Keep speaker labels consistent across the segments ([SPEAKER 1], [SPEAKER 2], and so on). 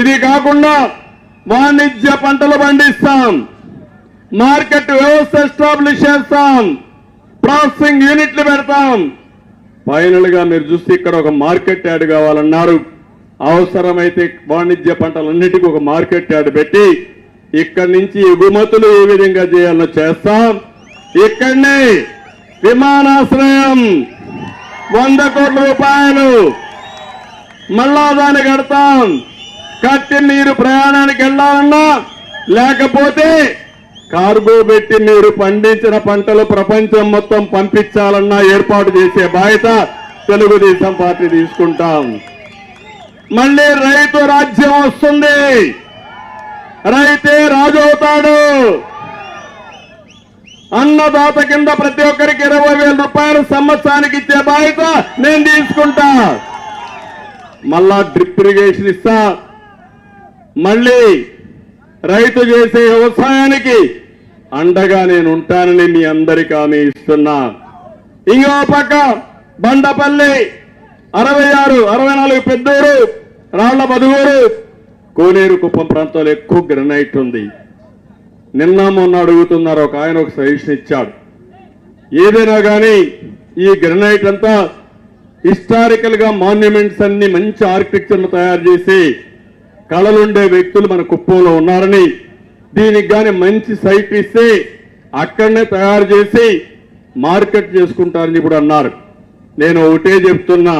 [SPEAKER 1] ఇది కాకుండా వాణిజ్య పంటలు పండిస్తాం. మార్కెట్ వ్యవస్థ ఎస్టాబ్లిష్ చేస్తాం. ప్రాసెసింగ్ యూనిట్లు పెడతాం. ఫైనల్గా మీరు చూస్తే ఇక్కడ ఒక మార్కెట్ యార్డ్ కావాలన్నారు. అవసరమైతే వాణిజ్య పంటలన్నిటికీ ఒక మార్కెట్ యార్డ్ పెట్టి ఇక్కడి నుంచి ఎగుమతులు ఏ విధంగా చేయాలో చేస్తాం. ఇక్కడనే విమానాశ్రయం వంద కోట్ల రూపాయలు మళ్ళా దాన్ని కడతాం. కట్టి మీరు ప్రయాణానికి వెళ్ళాలన్నా లేకపోతే కార్గో పెట్టి మీరు పండించిన పంటలు ప్రపంచం మొత్తం పంపించాలన్నా ఏర్పాటు చేసే బాధ్యత తెలుగుదేశం పార్టీ తీసుకుంటాం. మళ్ళీ రైతు రాజ్యం వస్తుంది. రైతే రాజు అవుతాడు అన్నదాత కింద ప్రతి ఒక్కరికి ఇరవై వేల రూపాయలు సంవత్సరానికి ఇచ్చే బాధ్యత నేను తీసుకుంటా. మళ్ళా డ్రిప్ ఇరిగేషన్ ఇస్తా. మళ్ళీ రైతు చేసే వ్యవసాయానికి అండగా నేను ఉంటానని మీ అందరికీ హామీ ఇస్తున్నా. ఇంకో పక్క బండపల్లి అరవై ఆరు అరవై నాలుగు పెద్దూరు రాళ్ళ బదుగూరు కోనేరు కుప్పం ప్రాంతంలో ఎక్కువ గ్రనైట్ ఉంది. నిన్న మొన్న అడుగుతున్నారు ఒక ఆయన ఒక సజెషన్ ఇచ్చాడు. ఏదైనా కానీ ఈ గ్రనైట్ అంతా హిస్టారికల్గా మాన్యుమెంట్స్ అన్ని మంచి ఆర్కిటెక్చర్ తయారు చేసి కళలుండే వ్యక్తులు మన కుప్పంలో ఉన్నారని దీనికి కానీ మంచి సైట్ ఇస్తే అక్కడనే తయారు చేసి మార్కెట్ చేసుకుంటారని ఇప్పుడు అన్నారు. నేను ఒకటే చెప్తున్నా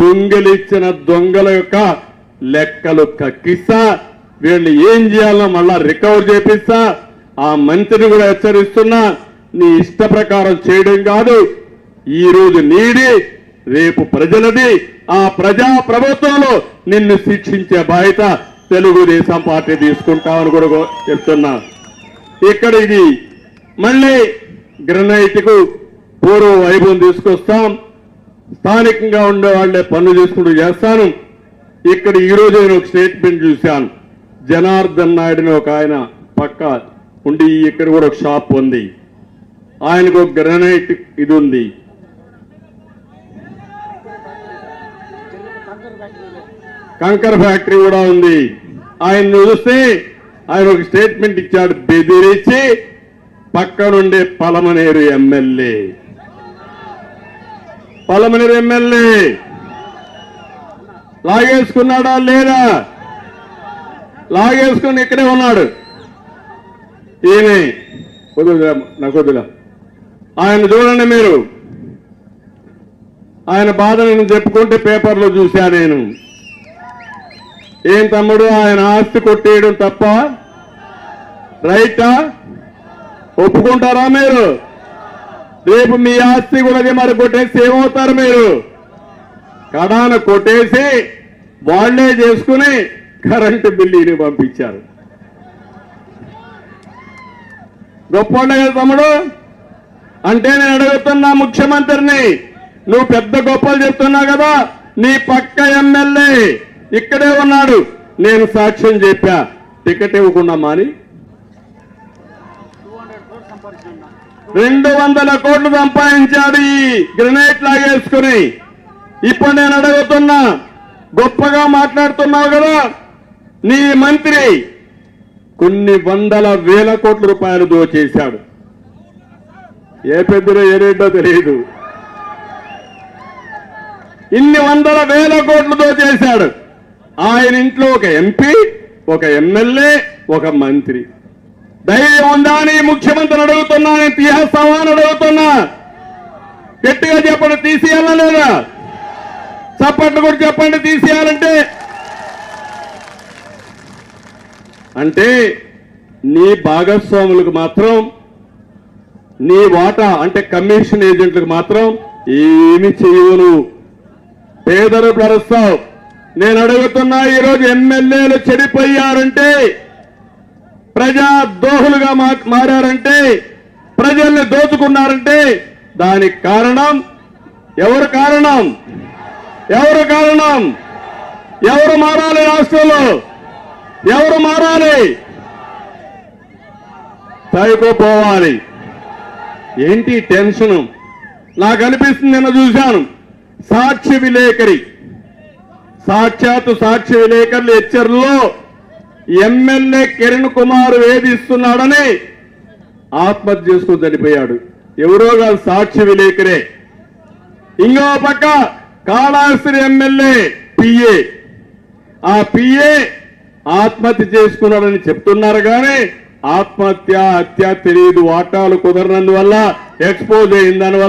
[SPEAKER 1] దొంగలిచ్చిన దొంగల యొక్క లెక్కలు కక్కిస్తా వీళ్ళు ఏం చేయాలో మళ్ళా రికవర్ చేపిస్తా ఆ మంత్రిని కూడా హెచ్చరిస్తున్నా నీ ఇష్ట ప్రకారం చేయడం కాదు. ఈరోజు నీడి రేపు ప్రజలది. ఆ ప్రజా ప్రభుత్వంలో నిన్ను శిక్షించే బాధ్యత తెలుగుదేశం పార్టీ తీసుకుంటామని కూడా చెప్తున్నా. ఇక్కడ ఇది మళ్ళీ గ్రనైట్కు పూర్వ వైభవం తీసుకొస్తాం. స్థానికంగా ఉండే వాళ్ళే పనులు తీసుకుంటూ చేస్తాను. ఇక్కడ ఈ నేను ఒక స్టేట్మెంట్ చూశాను. జనార్దన్ నాయుడుని ఒక ఆయన పక్క ఉండి ఇక్కడ కూడా ఒక షాప్ ఉంది. ఆయనకు ఒక గ్రనైట్ ఇది ఉంది. కంకర్ ఫ్యాక్టరీ కూడా ఉంది. ఆయన చూస్తే ఆయన ఒక స్టేట్మెంట్ ఇచ్చాడు బెదిరించి పక్కనుండే పలమనేరు ఎమ్మెల్యే. పలమనేరు ఎమ్మెల్యే లాగేసుకున్నాడా లేదా? లాగేసుకుని ఇక్కడే ఉన్నాడు. ఈయనే వదులుగా నాకు వదులా ఆయన చూడండి మీరు. ఆయన బాధ నేను చెప్పుకుంటే పేపర్లో చూశా నేను. ఏం తమ్ముడు? ఆయన ఆస్తి కొట్టేయడం తప్ప రైటా? ఒప్పుకుంటారా మీరు? రేపు మీ ఆస్తి కూడా మరి కొట్టేసి ఏమవుతారు మీరు? కడాన కొట్టేసి వాళ్ళే చేసుకుని కరెంటు బిల్లుని పంపించారు. గొప్ప కదా తమ్ముడు? అంటే నేను అడుగుతున్నా ముఖ్యమంత్రిని. నువ్వు పెద్ద గొప్పలు చెప్తున్నావు కదా నీ పక్క ఎమ్మెల్యే. ఇక్కడే ఉన్నాడు. నేను సాక్ష్యం చెప్పా. టికెట్ ఇవ్వకుండా మాని. రెండు వందల కోట్లు సంపాదించాడు ఈ గ్రెనేట్ లాగేసుకుని. ఇప్పుడు నేను అడుగుతున్నా గొప్పగా మాట్లాడుతున్నావు కదా నీ మంత్రి. కొన్ని వందల వేల కోట్ల రూపాయలు దోచేశాడు. ఏ పెద్దలో ఏ తెలియదు. ఇన్ని వందల వేల కోట్లు దోచేశాడు. ఆయన ఇంట్లో ఒక ఎంపీ ఒక ఎమ్మెల్యే ఒక మంత్రి. ధైర్యం ఉందా అని ముఖ్యమంత్రిని అడుగుతున్నా నేను తీసేస్తావా అని అడుగుతున్నా. గట్టిగా చెప్పండి తీసేయాలా లేదా? చప్పట్లు కూడా చెప్పండి తీసేయాలంటే. అంటే నీ భాగస్వాములకు మాత్రం నీ వాటా అంటే కమిషన్ ఏజెంట్లకు మాత్రం ఏమి చేయవు పేదలు పరుస్తావు నేను అడుగుతున్నా ఈరోజు ఎమ్మెల్యేలు చెడిపోయారంటే ప్రజా దోహులుగా మా- మారారంటే ప్రజల్ని దోచుకున్నారంటే దానికి కారణం ఎవరు కారణం? ఎవరు కారణం? ఎవరు మారాలి రాష్ట్రంలో? ఎవరు మారాలి? పోవాలి ఏంటి టెన్షన్? నాకు అనిపిస్తుంది నిన్న చూశాను. సాక్షి విలేకరి. సాక్షాత్తు సాక్షి విలేకరులు హెచ్చర్లో ఎమ్మెల్యే కిరణ్ కుమార్ వేధిస్తున్నాడని ఆత్మహత్య చేసుకుని చనిపోయాడు. ఎవరో కాదు సాక్షి విలేకరే. ఇంకో పక్క కాళాస్త్రి ఎమ్మెల్యే పిఏ ఆ పిఏ ఆత్మహత్య చేసుకున్నాడని చెప్తున్నారు కానీ ఆత్మహత్య హత్య తెలియదు. వాటాలు కుదరనందువల్ల ఎక్స్పోజ్ అయిన దానివల్ల